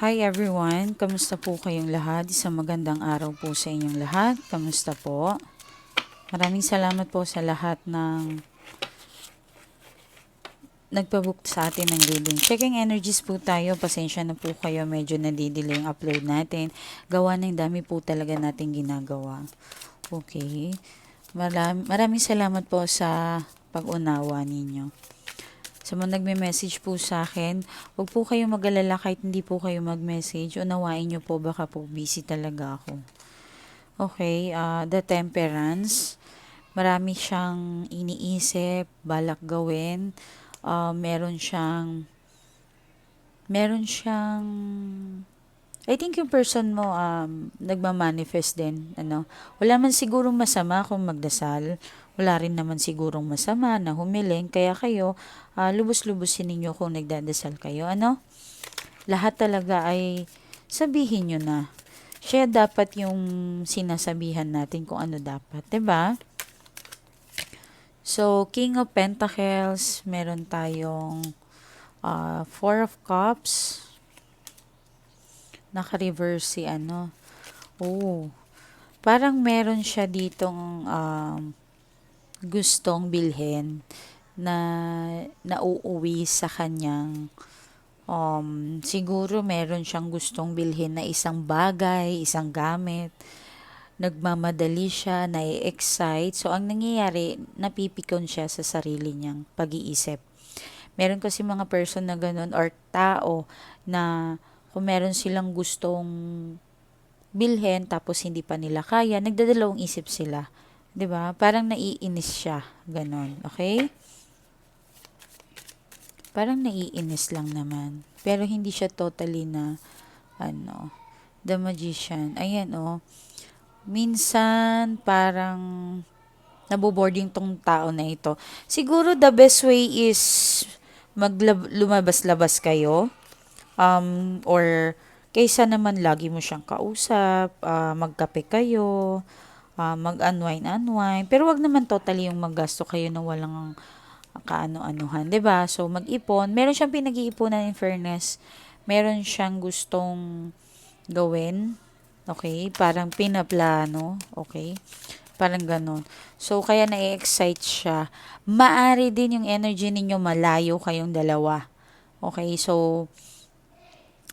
Hi everyone, kamusta po kayong lahat? Isang magandang araw po sa inyong lahat. Kamusta po? Maraming salamat po sa lahat ng nagpabook sa atin ng reading. Checking energies po tayo. Pasensya na po kayo. Medyo nadidelay yung upload natin. Gawa ng dami po talaga natin ginagawa. Okay. Maraming, maraming salamat po sa pag-unawa ninyo. Sa mga nagme-message po sa akin, huwag po kayo mag-alala kahit hindi po kayo mag-message. Unawain nyo po, baka po busy talaga ako. Okay, uh, the temperance. Marami siyang iniisip, balak gawin. Uh, meron siyang, meron siyang, I think yung person mo um, nagmamanifest din. Ano? Wala man sigurong masama kung magdasal wala rin naman sigurong masama na humiling, kaya kayo, uh, lubos-lubosin ninyo kung nagdadasal kayo. Ano? Lahat talaga ay sabihin nyo na. Siya dapat yung sinasabihan natin kung ano dapat. ba? Diba? So, King of Pentacles, meron tayong uh, Four of Cups. Naka-reverse si ano. Oh, parang meron siya ditong um, gustong bilhin na nauuwi sa kanyang um, siguro meron siyang gustong bilhin na isang bagay, isang gamit. Nagmamadali siya, na-excite. So, ang nangyayari, napipikon siya sa sarili niyang pag-iisip. Meron kasi mga person na ganun or tao na kung meron silang gustong bilhin tapos hindi pa nila kaya, nagdadalawang isip sila 'Di ba? Parang naiinis siya, ganon. Okay? Parang naiinis lang naman. Pero hindi siya totally na ano, the magician. Ayan oh. Minsan parang naboboarding tong tao na ito. Siguro the best way is maglumabas-labas kayo. Um, or kaysa naman lagi mo siyang kausap, uh, magkape kayo, uh, mag-unwind-unwind. Pero wag naman totally yung maggasto kayo na walang kaano-anuhan, 'di ba? So mag-ipon, meron siyang pinag-iipunan in fairness. Meron siyang gustong gawin. Okay? Parang pinaplano, okay? Parang ganon. So, kaya na-excite siya. Maari din yung energy ninyo malayo kayong dalawa. Okay? So,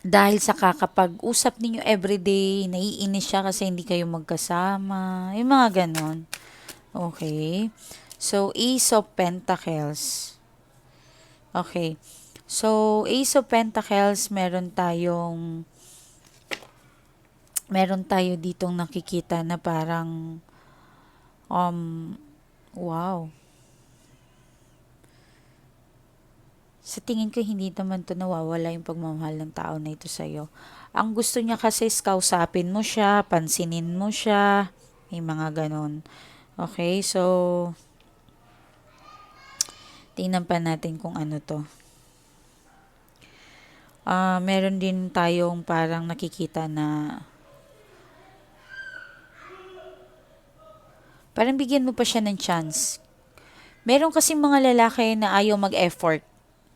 dahil sa kakapag-usap ninyo everyday, naiinis siya kasi hindi kayo magkasama. Yung mga ganon. Okay. So, Ace of Pentacles. Okay. So, Ace of Pentacles, meron tayong meron tayo ditong nakikita na parang um wow sa tingin ko hindi naman to nawawala yung pagmamahal ng tao na ito sa'yo. Ang gusto niya kasi is kausapin mo siya, pansinin mo siya, may mga ganon. Okay, so tingnan pa natin kung ano to. Uh, meron din tayong parang nakikita na parang bigyan mo pa siya ng chance. Meron kasi mga lalaki na ayaw mag-effort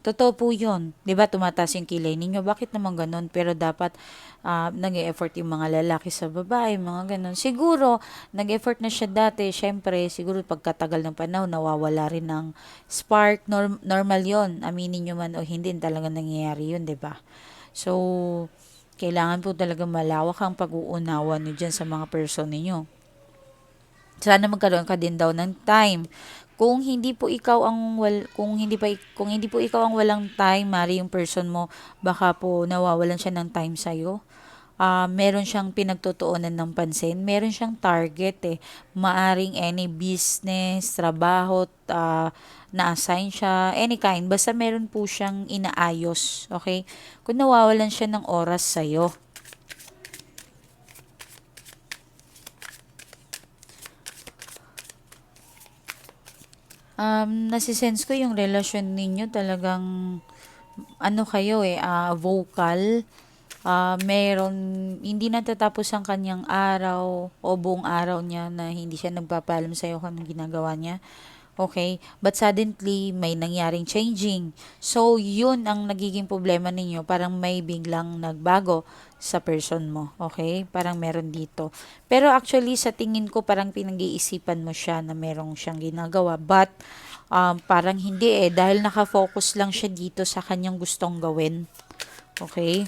Totoo po yun. ba diba, tumataas yung kilay ninyo. Bakit naman ganun? Pero dapat uh, nag-effort yung mga lalaki sa babae, mga ganun. Siguro, nag-effort na siya dati. Siyempre, siguro pagkatagal ng panahon, nawawala rin ng spark. Norm- normal yon Aminin nyo man o hindi, talaga nangyayari yun, ba diba? So, kailangan po talaga malawak ang pag-uunawa nyo dyan sa mga person ninyo. Sana magkaroon ka din daw ng time kung hindi po ikaw ang wal, kung hindi pa kung hindi po ikaw ang walang time, mari yung person mo baka po nawawalan siya ng time sa iyo. Uh, meron siyang pinagtutuunan ng pansin, meron siyang target eh. Maaring any business, trabaho, uh, na-assign siya, any kind, basta meron po siyang inaayos, okay? Kung nawawalan siya ng oras sa'yo, um, nasisense ko yung relasyon ninyo talagang ano kayo eh, uh, vocal. Uh, meron, hindi natatapos ang kanyang araw o buong araw niya na hindi siya nagpapalam sa'yo kung anong ginagawa niya. Okay? But suddenly, may nangyaring changing. So, yun ang nagiging problema ninyo. Parang may biglang nagbago sa person mo. Okay? Parang meron dito. Pero actually, sa tingin ko, parang pinag-iisipan mo siya na merong siyang ginagawa. But, um, parang hindi eh. Dahil nakafocus lang siya dito sa kanyang gustong gawin. Okay?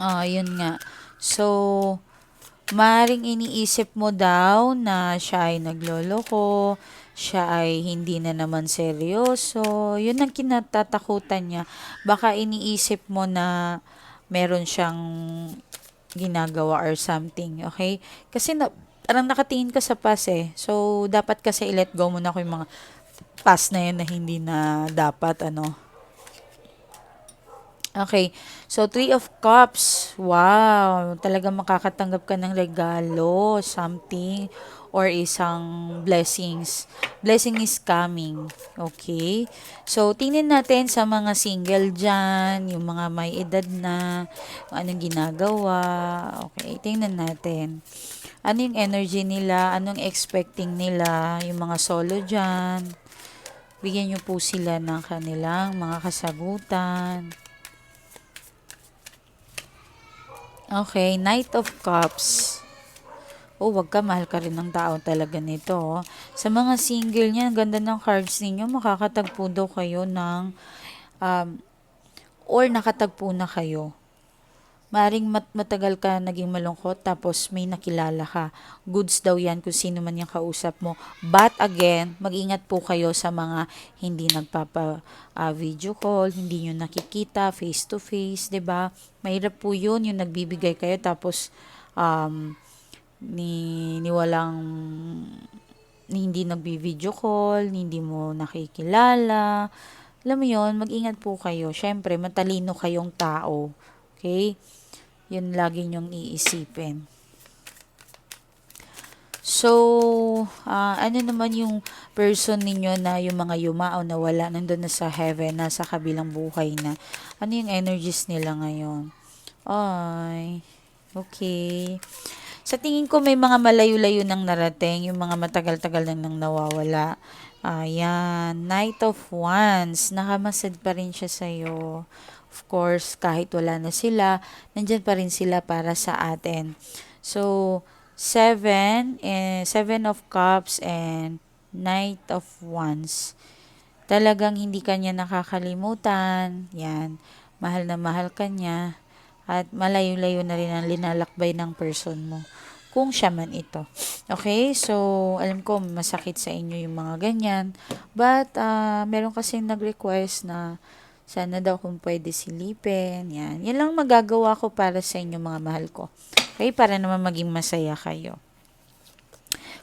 Ah, yun nga. So, maring iniisip mo daw na siya ay nagloloko, siya ay hindi na naman seryoso. Yun ang kinatatakutan niya. Baka iniisip mo na meron siyang ginagawa or something, okay? Kasi na, parang nakatingin ka sa past eh. So, dapat kasi i-let go mo na ko yung mga past na yun na hindi na dapat, ano, Okay. So, Three of Cups. Wow. Talaga makakatanggap ka ng regalo, something, or isang blessings. Blessing is coming. Okay. So, tingnan natin sa mga single dyan, yung mga may edad na, anong ginagawa. Okay. Tingnan natin. Ano yung energy nila? Anong expecting nila? Yung mga solo dyan. Bigyan nyo po sila ng kanilang mga kasagutan. Okay, Knight of Cups. Oh, wag ka, mahal ka rin ng tao talaga nito. Oh. Sa mga single niya, ang ganda ng cards ninyo, makakatagpo daw kayo ng, um, or nakatagpo na kayo Maring mat matagal ka naging malungkot tapos may nakilala ka. Goods daw yan kung sino man yung kausap mo. But again, mag-ingat po kayo sa mga hindi nagpapa uh, video call, hindi nyo nakikita face to face, 'di ba? Mahirap po 'yun yung nagbibigay kayo tapos um, ni, ni walang ni hindi nagbi-video call, hindi mo nakikilala. Alam mo 'yon, mag-ingat po kayo. Syempre, matalino kayong tao. Okay? Yun lagi nyong iisipin. So, uh, ano naman yung person ninyo na yung mga yumao na wala, nandun na sa heaven, na sa kabilang buhay na. Ano yung energies nila ngayon? Ay, okay. Sa tingin ko may mga malayo-layo nang narating, yung mga matagal-tagal nang nawawala. Ayan, Knight of Wands, nakamasad pa rin siya sa'yo. Of course, kahit wala na sila, nandyan pa rin sila para sa atin. So, seven, eh, seven of cups and knight of wands. Talagang hindi kanya nakakalimutan. Yan. Mahal na mahal kanya. At malayo-layo na rin ang linalakbay ng person mo. Kung siya man ito. Okay? So, alam ko masakit sa inyo yung mga ganyan. But, uh, meron kasi nag-request na sana daw kung pwede silipin. Yan. Yan lang magagawa ko para sa inyo mga mahal ko. Okay? Para naman maging masaya kayo.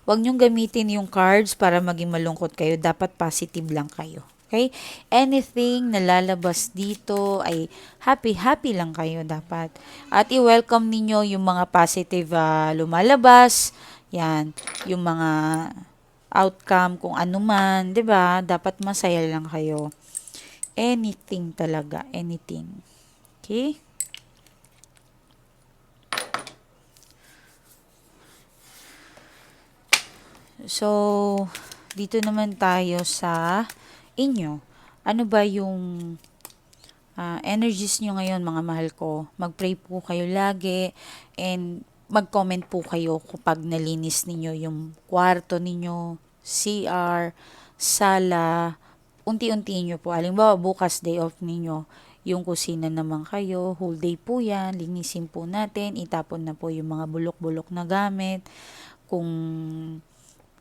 Huwag niyong gamitin yung cards para maging malungkot kayo. Dapat positive lang kayo. Okay? Anything na lalabas dito ay happy-happy lang kayo dapat. At i-welcome ninyo yung mga positive uh, lumalabas. Yan. Yung mga outcome kung ano man. 'di ba Dapat masaya lang kayo anything talaga, anything. Okay? So, dito naman tayo sa inyo. Ano ba yung uh, energies nyo ngayon mga mahal ko? Mag-pray po kayo lagi and mag-comment po kayo kapag nalinis ninyo yung kwarto ninyo, CR, sala, unti-unti nyo po. Alimbawa, bukas day off ninyo, yung kusina naman kayo, whole day po yan, linisin po natin, itapon na po yung mga bulok-bulok na gamit. Kung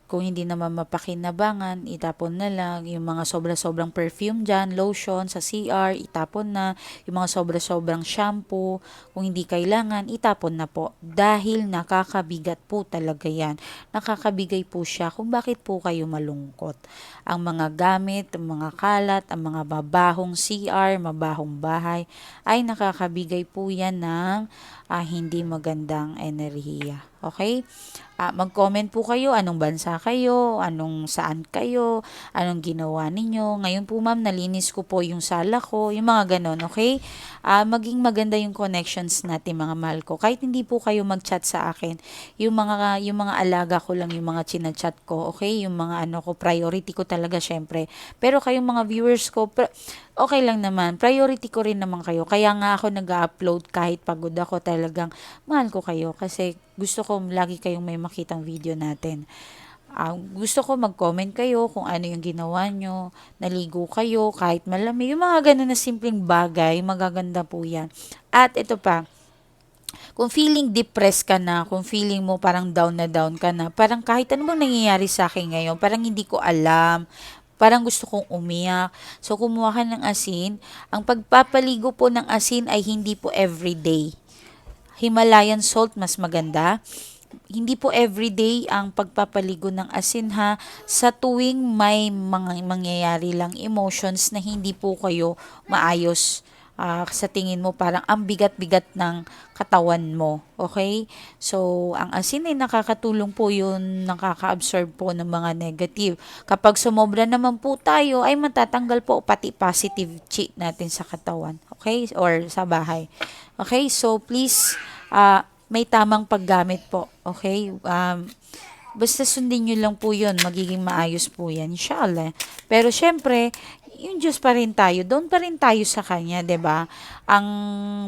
kung hindi naman mapakinabangan, itapon na lang. Yung mga sobra-sobrang perfume dyan, lotion sa CR, itapon na. Yung mga sobra-sobrang shampoo, kung hindi kailangan, itapon na po. Dahil nakakabigat po talaga yan. Nakakabigay po siya kung bakit po kayo malungkot. Ang mga gamit, ang mga kalat, ang mga mabahong CR, mabahong bahay, ay nakakabigay po yan ng uh, hindi magandang enerhiya. Okay? Ah, mag-comment po kayo, anong bansa kayo, anong saan kayo, anong ginawa ninyo. Ngayon po ma'am, nalinis ko po yung sala ko, yung mga ganon, okay? Ah, maging maganda yung connections natin mga mahal ko. Kahit hindi po kayo mag-chat sa akin, yung mga, yung mga alaga ko lang, yung mga chinachat ko, okay? Yung mga ano ko, priority ko talaga syempre. Pero kayong mga viewers ko, okay lang naman. Priority ko rin naman kayo. Kaya nga ako nag-upload kahit pagod ako talagang mahal ko kayo kasi gusto ko lagi kayong may makitang video natin. Ah, gusto ko mag-comment kayo kung ano yung ginawa nyo, naligo kayo, kahit malamig. Yung mga ganun na simpleng bagay, magaganda po yan. At ito pa, kung feeling depressed ka na, kung feeling mo parang down na down ka na, parang kahit ano bang nangyayari sa akin ngayon, parang hindi ko alam, parang gusto kong umiyak. So, kumuha ka ng asin. Ang pagpapaligo po ng asin ay hindi po everyday. Himalayan salt mas maganda. Hindi po everyday ang pagpapaligo ng asin ha. Sa tuwing may mga mangyayari lang emotions na hindi po kayo maayos ah, sa tingin mo parang ang bigat-bigat ng katawan mo. Okay? So, ang asin ay nakakatulong po yun, nakaka-absorb po ng mga negative. Kapag sumobra naman po tayo, ay matatanggal po pati positive chi natin sa katawan. Okay? Or sa bahay. Okay? So, please, ah, may tamang paggamit po. Okay? Um, basta sundin nyo lang po yun, magiging maayos po yan, inshallah. Pero syempre, yung Diyos pa rin tayo, doon pa rin tayo sa Kanya, ba? Ang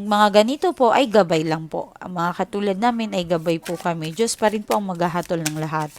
mga ganito po ay gabay lang po. Ang mga katulad namin ay gabay po kami. Diyos pa rin po ang maghahatol ng lahat.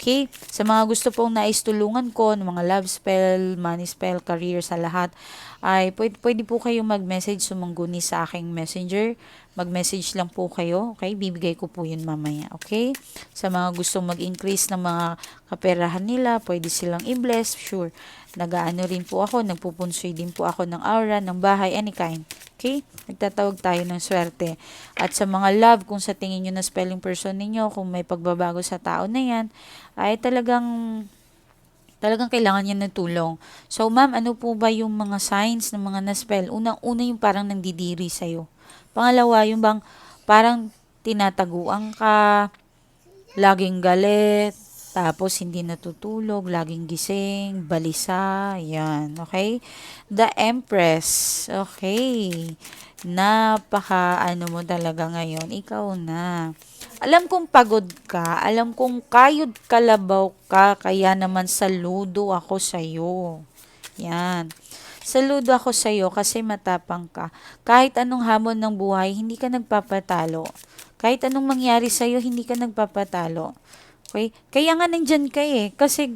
Okay? Sa mga gusto pong naistulungan ko, ng mga love spell, money spell, career sa lahat, ay pwede, pwede po kayong mag-message sumangguni sa aking messenger. Mag-message lang po kayo, okay? Bibigay ko po yun mamaya, okay? Sa mga gusto mag-increase ng mga kaperahan nila, pwede silang i-bless, sure. Nagaano rin po ako, nagpupunsoy din po ako ng aura, ng bahay, any kind. Okay? Nagtatawag tayo ng swerte. At sa mga love, kung sa tingin nyo na spelling person ninyo, kung may pagbabago sa tao na yan, ay talagang talagang kailangan niya ng tulong. So, ma'am, ano po ba yung mga signs ng mga na-spell? Unang-una yung parang nandidiri sa'yo. Pangalawa, yung bang parang tinataguan ka, laging galit, tapos hindi natutulog, laging gising, balisa, yan, okay? The Empress, okay. Napaka ano mo talaga ngayon, ikaw na. Alam kong pagod ka, alam kong kayod kalabaw ka, kaya naman saludo ako sa'yo. Yan. Saludo ako sa'yo kasi matapang ka. Kahit anong hamon ng buhay, hindi ka nagpapatalo. Kahit anong mangyari sa'yo, hindi ka nagpapatalo. Okay? Kaya nga nandyan ka eh. Kasi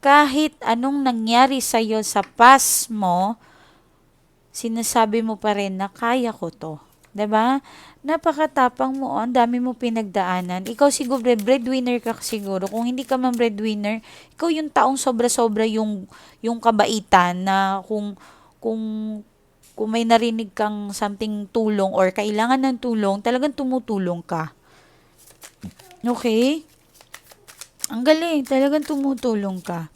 kahit anong nangyari sa'yo sa past mo, sinasabi mo pa rin na kaya ko to. 'Di ba? Napakatapang mo, oh. ang dami mo pinagdaanan. Ikaw siguro breadwinner ka siguro. Kung hindi ka man breadwinner, ikaw yung taong sobra-sobra yung yung kabaitan na kung kung kung may narinig kang something tulong or kailangan ng tulong, talagang tumutulong ka. Okay? Ang galing, talagang tumutulong ka.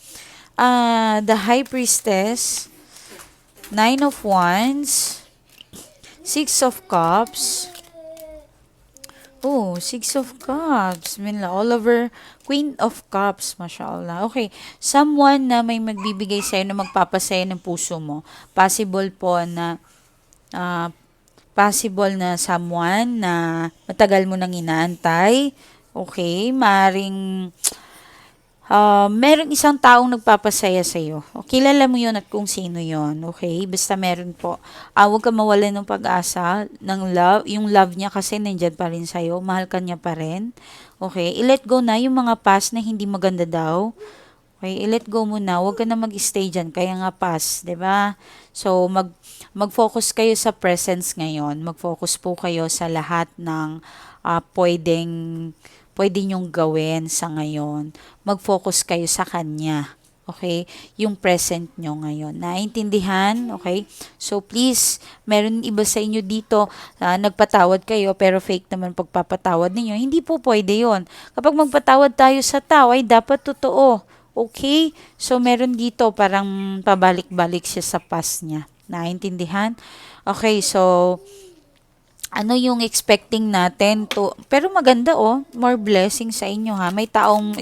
Ah, the High Priestess, Nine of Wands, Six of Cups, Oh, Six of Cups. Minla, all over. Queen of Cups, mashallah. Okay, someone na may magbibigay sa'yo na magpapasaya ng puso mo. Possible po na, ah, possible na someone na matagal mo nang inaantay. Okay, maring, Ah, merong isang taong nagpapasaya sa iyo. O, kilala mo 'yon at kung sino 'yon, okay? Basta meron po. Ah, huwag ka mawalan ng pag-asa ng love, yung love niya kasi nandiyan pa rin sa iyo, mahal ka niya pa rin. Okay? I-let go na yung mga past na hindi maganda daw. Okay, i-let go mo na. Huwag ka na mag-stay dyan. Kaya nga past, 'di ba? So, mag, mag-focus kayo sa presence ngayon. Mag-focus po kayo sa lahat ng ah, pwedeng pwede nyong gawin sa ngayon. Mag-focus kayo sa Kanya. Okay? Yung present nyo ngayon. Naintindihan? Okay? So, please, meron iba sa inyo dito, uh, nagpatawad kayo, pero fake naman pagpapatawad ninyo. Hindi po pwede yon Kapag magpatawad tayo sa tao, ay dapat totoo. Okay? So, meron dito, parang pabalik-balik siya sa past niya. Naintindihan? Okay, so, ano yung expecting natin to? Pero maganda oh. More blessing sa inyo ha? May taong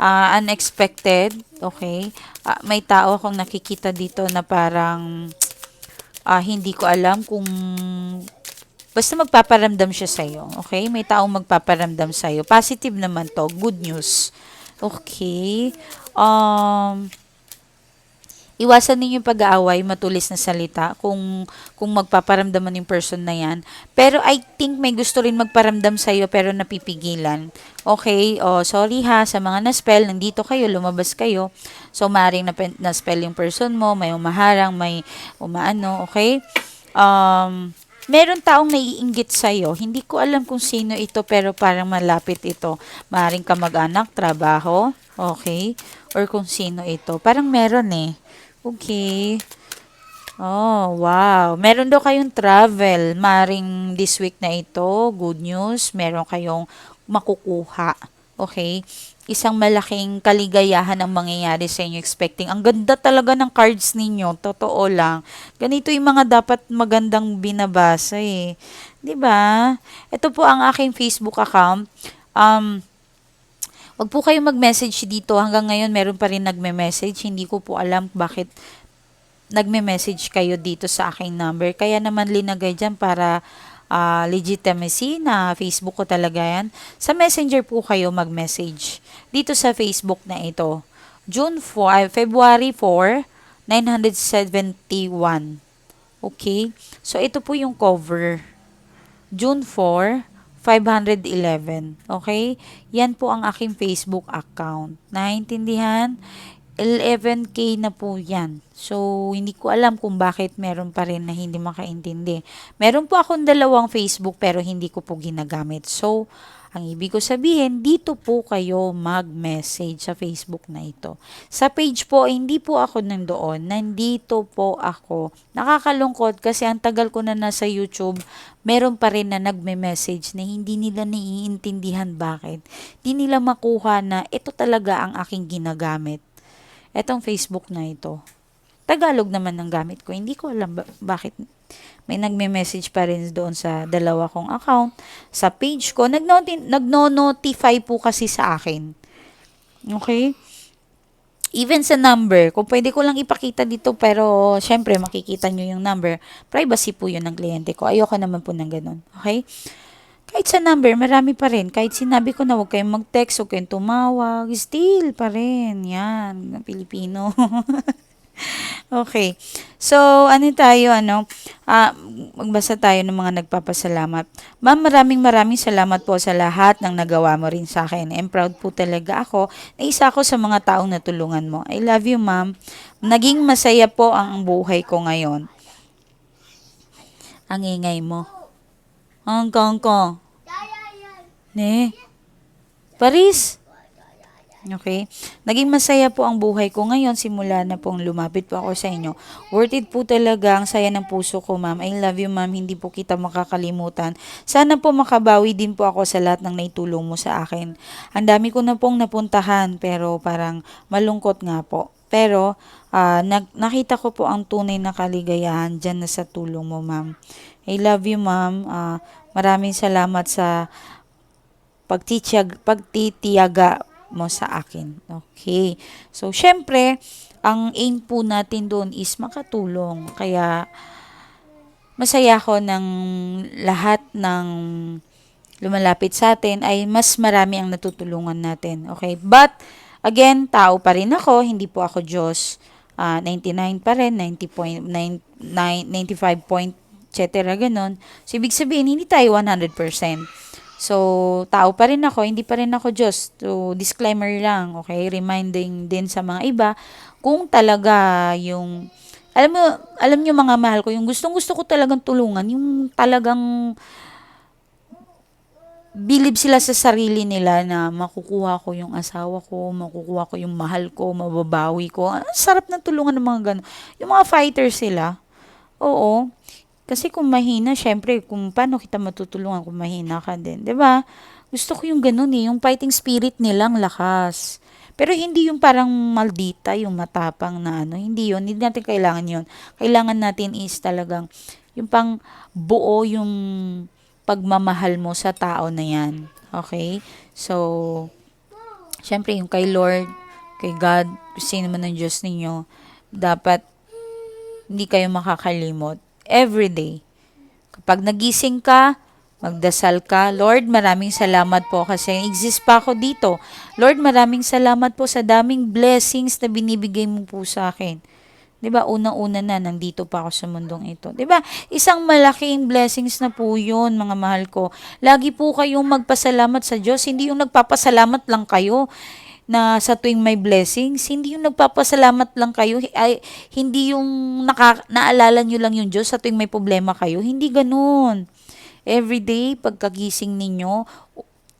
ah, unexpected okay? Ah, may tao akong nakikita dito na parang ah, hindi ko alam kung basta magpaparamdam siya sa iyo okay? May taong magpaparamdam sa iyo positive naman to. Good news. Okay. Um Iwasan ninyo yung pag-aaway, matulis na salita kung kung magpaparamdaman yung person na yan. Pero I think may gusto rin magparamdam sa iyo pero napipigilan. Okay, oh, sorry ha sa mga na-spell, nandito kayo, lumabas kayo. So maring na, na-spell yung person mo, may umaharang, may umaano, okay? Um, meron taong naiinggit sa iyo. Hindi ko alam kung sino ito pero parang malapit ito. Maring kamag-anak, trabaho, okay? Or kung sino ito. Parang meron eh. Okay. Oh, wow. Meron daw kayong travel. Maring this week na ito, good news. Meron kayong makukuha. Okay? Isang malaking kaligayahan ang mangyayari sa inyo expecting. Ang ganda talaga ng cards ninyo. Totoo lang. Ganito yung mga dapat magandang binabasa eh. 'Di ba? Ito po ang aking Facebook account. Um, Wag po kayong mag-message dito. Hanggang ngayon, meron pa rin nagme-message. Hindi ko po alam bakit nagme-message kayo dito sa aking number. Kaya naman linagay dyan para uh, legitimacy na Facebook ko talaga yan. Sa messenger po kayo mag-message. Dito sa Facebook na ito. June 4, February 4, 971. Okay? So, ito po yung cover. June 4, 511. Okay? Yan po ang aking Facebook account. Naintindihan? 11K na po yan. So, hindi ko alam kung bakit meron pa rin na hindi makaintindi. Meron po akong dalawang Facebook pero hindi ko po ginagamit. So, ang ibig ko sabihin, dito po kayo mag-message sa Facebook na ito. Sa page po, hindi po ako nandoon. Nandito po ako. Nakakalungkot kasi ang tagal ko na nasa YouTube, meron pa rin na nagme-message na hindi nila naiintindihan bakit. Hindi nila makuha na ito talaga ang aking ginagamit. Etong Facebook na ito. Tagalog naman ng gamit ko. Hindi ko alam ba- bakit may nagme-message pa rin doon sa dalawa kong account. Sa page ko, nagno-notify po kasi sa akin. Okay? Even sa number, kung pwede ko lang ipakita dito, pero syempre makikita nyo yung number, privacy po yun ng kliyente ko. Ayoko naman po ng ganun. Okay? Kahit sa number, marami pa rin. Kahit sinabi ko na huwag kayong mag-text, huwag kayong tumawag, still pa rin. Yan, Pilipino. Okay. So, ano tayo, ano, ah, magbasa tayo ng mga nagpapasalamat. Ma'am, maraming maraming salamat po sa lahat ng nagawa mo rin sa akin. I'm proud po talaga ako na isa ako sa mga taong natulungan mo. I love you, ma'am. Naging masaya po ang buhay ko ngayon. Ang ingay mo. Hong Kong ko. Ne? Paris? Okay? Naging masaya po ang buhay ko ngayon simula na pong lumapit po ako sa inyo. Worth it po talaga ang saya ng puso ko, ma'am. I love you, ma'am. Hindi po kita makakalimutan. Sana po makabawi din po ako sa lahat ng naitulong mo sa akin. Ang dami ko na pong napuntahan pero parang malungkot nga po. Pero uh, nag- nakita ko po ang tunay na kaligayahan dyan na sa tulong mo, ma'am. I love you, ma'am. Uh, maraming salamat sa pagtitiyag, pagtitiyaga mo sa akin. Okay. So, syempre, ang aim po natin doon is makatulong. Kaya, masaya ko ng lahat ng lumalapit sa atin ay mas marami ang natutulungan natin. Okay? But, again, tao pa rin ako, hindi po ako Diyos. Uh, 99 pa rin, 90.9, 95 point, etc. Ganon. So, ibig sabihin, hindi tayo 100%. So, tao pa rin ako, hindi pa rin ako Diyos. So, disclaimer lang, okay? Reminding din sa mga iba, kung talaga yung, alam mo, alam nyo mga mahal ko, yung gustong gusto ko talagang tulungan, yung talagang, bilib sila sa sarili nila na makukuha ko yung asawa ko, makukuha ko yung mahal ko, mababawi ko. Ang sarap na tulungan ng mga ganun. Yung mga fighters sila, oo, kasi kung mahina, syempre, kung paano kita matutulungan kung mahina ka din, 'di ba? Gusto ko yung ganun eh, yung fighting spirit nilang lakas. Pero hindi yung parang maldita, yung matapang na ano, hindi yun. Hindi natin kailangan yun. Kailangan natin is talagang yung pang buo yung pagmamahal mo sa tao na yan. Okay? So, syempre yung kay Lord, kay God, sino man ang Diyos ninyo, dapat hindi kayo makakalimot. Every day. Kapag nagising ka, magdasal ka. Lord, maraming salamat po kasi exist pa ako dito. Lord, maraming salamat po sa daming blessings na binibigay mo po sa akin. 'Di ba? Una-una na nandito pa ako sa mundong ito. 'Di ba? Isang malaking blessings na po 'yun, mga mahal ko. Lagi po kayong magpasalamat sa Diyos, hindi yung nagpapasalamat lang kayo na sa tuwing may blessings, hindi yung nagpapasalamat lang kayo, ay, hindi yung naka, naalala nyo lang yung Diyos sa tuwing may problema kayo. Hindi ganun. Everyday, pagkagising ninyo,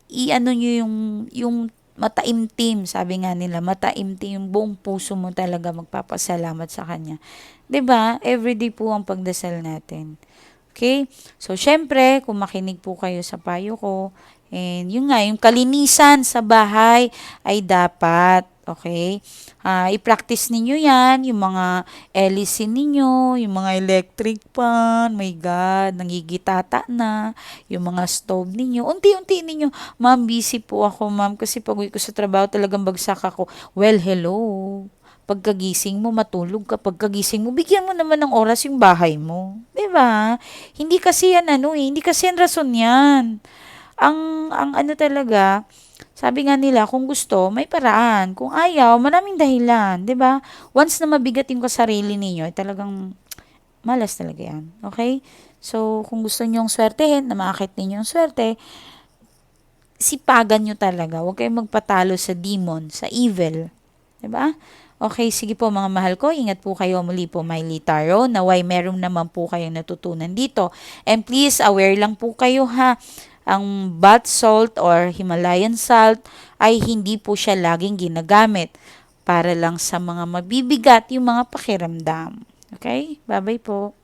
i-ano nyo yung, yung mataimtim, sabi nga nila, mataimtim, yung buong puso mo talaga magpapasalamat sa Kanya. ba Everyday po ang pagdasal natin. Okay? So, syempre, kung makinig po kayo sa payo ko, and yun nga, yung kalinisan sa bahay ay dapat, okay? Ah, i-practice ninyo yan, yung mga LEC ninyo, yung mga electric pan, my God, nangigitata na, yung mga stove ninyo, unti-unti ninyo, ma'am, busy po ako, ma'am, kasi pag uwi ko sa trabaho, talagang bagsak ako. Well, hello, pagkagising mo, matulog ka. Pagkagising mo, bigyan mo naman ng oras yung bahay mo. ba? Hindi kasi yan ano eh, hindi kasi yan rason yan. Ang, ang ano talaga, sabi nga nila, kung gusto, may paraan. Kung ayaw, maraming dahilan. 'di ba? Once na mabigat yung sarili ninyo, ay talagang malas talaga yan. Okay? So, kung gusto nyo yung swertehin, na maakit ninyo yung swerte, sipagan nyo talaga. Huwag kayong magpatalo sa demon, sa evil. 'Di ba? Okay, sige po mga mahal ko, ingat po kayo muli po Miley Taro, naway meron naman po kayong natutunan dito. And please, aware lang po kayo ha, ang bath salt or Himalayan salt ay hindi po siya laging ginagamit para lang sa mga mabibigat yung mga pakiramdam. Okay? Bye-bye po.